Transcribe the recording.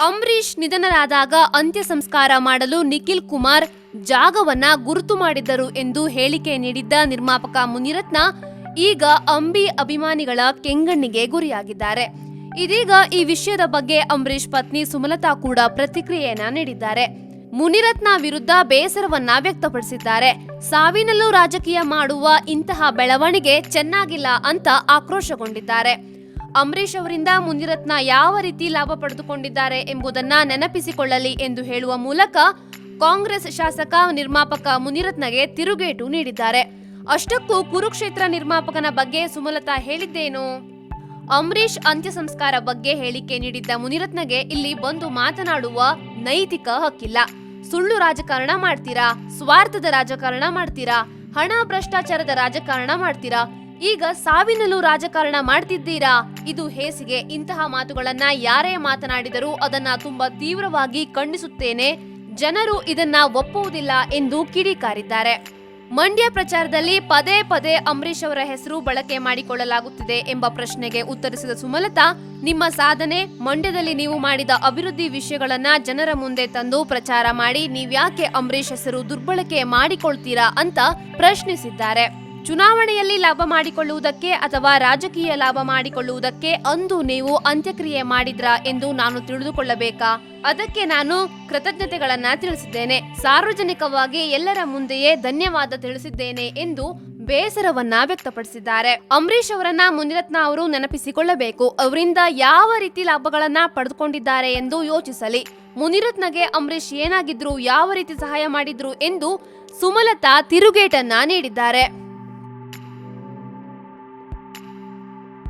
ಅಂಬರೀಷ್ ನಿಧನರಾದಾಗ ಅಂತ್ಯ ಸಂಸ್ಕಾರ ಮಾಡಲು ನಿಖಿಲ್ ಕುಮಾರ್ ಜಾಗವನ್ನ ಗುರುತು ಮಾಡಿದ್ದರು ಎಂದು ಹೇಳಿಕೆ ನೀಡಿದ್ದ ನಿರ್ಮಾಪಕ ಮುನಿರತ್ನ ಈಗ ಅಂಬಿ ಅಭಿಮಾನಿಗಳ ಕೆಂಗಣ್ಣಿಗೆ ಗುರಿಯಾಗಿದ್ದಾರೆ. ಇದೀಗ ಈ ವಿಷಯದ ಬಗ್ಗೆ ಅಂಬರೀಷ್ ಪತ್ನಿ ಸುಮಲತಾ ಕೂಡ ಪ್ರತಿಕ್ರಿಯೆಯನ್ನ ನೀಡಿದ್ದಾರೆ. ಮುನಿರತ್ನ ವಿರುದ್ಧ ಬೇಸರವನ್ನ ವ್ಯಕ್ತಪಡಿಸಿದ್ದಾರೆ. ಸಾವಿನಲ್ಲೂ ರಾಜಕೀಯ ಮಾಡುವ ಇಂತಹ ಬೆಳವಣಿಗೆ ಚೆನ್ನಾಗಿಲ್ಲ ಅಂತ ಆಕ್ರೋಶಗೊಂಡಿದ್ದಾರೆ. ಅಂಬರೀಷ್ ಅವರಿಂದ ಮುನಿರತ್ನ ಯಾವ ರೀತಿ ಲಾಭ ಪಡೆದುಕೊಂಡಿದ್ದಾರೆ ಎಂಬುದನ್ನ ನೆನಪಿಸಿಕೊಳ್ಳಲಿ ಎಂದು ಹೇಳುವ ಮೂಲಕ ಕಾಂಗ್ರೆಸ್ ಶಾಸಕ, ನಿರ್ಮಾಪಕ ಮುನಿರತ್ನಗೆ ತಿರುಗೇಟು ನೀಡಿದ್ದಾರೆ. ಅಷ್ಟಕ್ಕೂ ಕುರುಕ್ಷೇತ್ರ ನಿರ್ಮಾಪಕನ ಬಗ್ಗೆ ಸುಮಲತಾ ಹೇಳಿದ್ದೇನು? ಅಂಬರೀಷ್ ಅಂತ್ಯ ಸಂಸ್ಕಾರ ಬಗ್ಗೆ ಹೇಳಿಕೆ ನೀಡಿದ್ದ ಮುನಿರತ್ನಗೆ ಇಲ್ಲಿ ಬಂದು ಮಾತನಾಡುವ ನೈತಿಕ ಹಕ್ಕಿಲ್ಲ. ಸುಳ್ಳು ರಾಜಕಾರಣ ಮಾಡ್ತೀರಾ? ಸ್ವಾರ್ಥದ ರಾಜಕಾರಣ ಮಾಡ್ತೀರಾ? ಹಣ ಭ್ರಷ್ಟಾಚಾರದ ರಾಜಕಾರಣ ಮಾಡ್ತೀರಾ? ಈಗ ಸಾವಿನಲ್ಲೂ ರಾಜಕಾರಣ ಮಾಡ್ತಿದ್ದೀರಾ? ಇದು ಹೇಸಿಗೆ. ಇಂತಹ ಮಾತುಗಳನ್ನ ಯಾರೇ ಮಾತನಾಡಿದರೂ ಅದನ್ನ ತುಂಬಾ ತೀವ್ರವಾಗಿ ಖಂಡಿಸುತ್ತೇನೆ. ಜನರು ಇದನ್ನ ಒಪ್ಪುವುದಿಲ್ಲ ಎಂದು ಕಿಡಿಕಾರಿದ್ದಾರೆ. ಮಂಡ್ಯ ಪ್ರಚಾರದಲ್ಲಿ ಪದೇ ಪದೇ ಅಂಬರೀಷ್ ಅವರ ಹೆಸರು ಬಳಕೆ ಮಾಡಿಕೊಳ್ಳಲಾಗುತ್ತಿದೆ ಎಂಬ ಪ್ರಶ್ನೆಗೆ ಉತ್ತರಿಸಿದ ಸುಮಲತಾ, ನಿಮ್ಮ ಸಾಧನೆ, ಮಂಡ್ಯದಲ್ಲಿ ನೀವು ಮಾಡಿದ ಅಭಿವೃದ್ಧಿ ವಿಷಯಗಳನ್ನ ಜನರ ಮುಂದೆ ತಂದು ಪ್ರಚಾರ ಮಾಡಿ ನೀವ್ಯಾಕೆ ಅಂಬರೀಷ್ ಹೆಸರು ದುರ್ಬಳಕೆ ಮಾಡಿಕೊಳ್ತೀರಾ ಅಂತ ಪ್ರಶ್ನಿಸಿದ್ದಾರೆ. ಚುನಾವಣೆಯಲ್ಲಿ ಲಾಭ ಮಾಡಿಕೊಳ್ಳುವುದಕ್ಕೆ ಅಥವಾ ರಾಜಕೀಯ ಲಾಭ ಮಾಡಿಕೊಳ್ಳುವುದಕ್ಕೆ ಅಂದು ನೀವು ಅಂತ್ಯಕ್ರಿಯೆ ಮಾಡಿದ್ರಾ ಎಂದು ನಾನು ತಿಳಿದುಕೊಳ್ಳಬೇಕಾ? ಅದಕ್ಕೆ ನಾನು ಕೃತಜ್ಞತೆಗಳನ್ನ ತಿಳಿಸಿದ್ದೇನೆ. ಸಾರ್ವಜನಿಕವಾಗಿ ಎಲ್ಲರ ಮುಂದೆಯೇ ಧನ್ಯವಾದ ತಿಳಿಸಿದ್ದೇನೆ ಎಂದು ಬೇಸರವನ್ನ ವ್ಯಕ್ತಪಡಿಸಿದ್ದಾರೆ. ಅಂಬರೀಶ್ ಅವರನ್ನ ಮುನಿರತ್ನ ಅವರು ನೆನಪಿಸಿಕೊಳ್ಳಬೇಕು. ಅವರಿಂದ ಯಾವ ರೀತಿ ಲಾಭಗಳನ್ನ ಪಡೆದುಕೊಂಡಿದ್ದಾರೆ ಎಂದು ಯೋಚಿಸಲಿ. ಮುನಿರತ್ನಗೆ ಅಂಬರೀಶ್ ಏನಾಗಿದ್ರು, ಯಾವ ರೀತಿ ಸಹಾಯ ಮಾಡಿದ್ರು ಎಂದು ಸುಮಲತಾ ತಿರುಗೇಟನ್ನ ನೀಡಿದ್ದಾರೆ.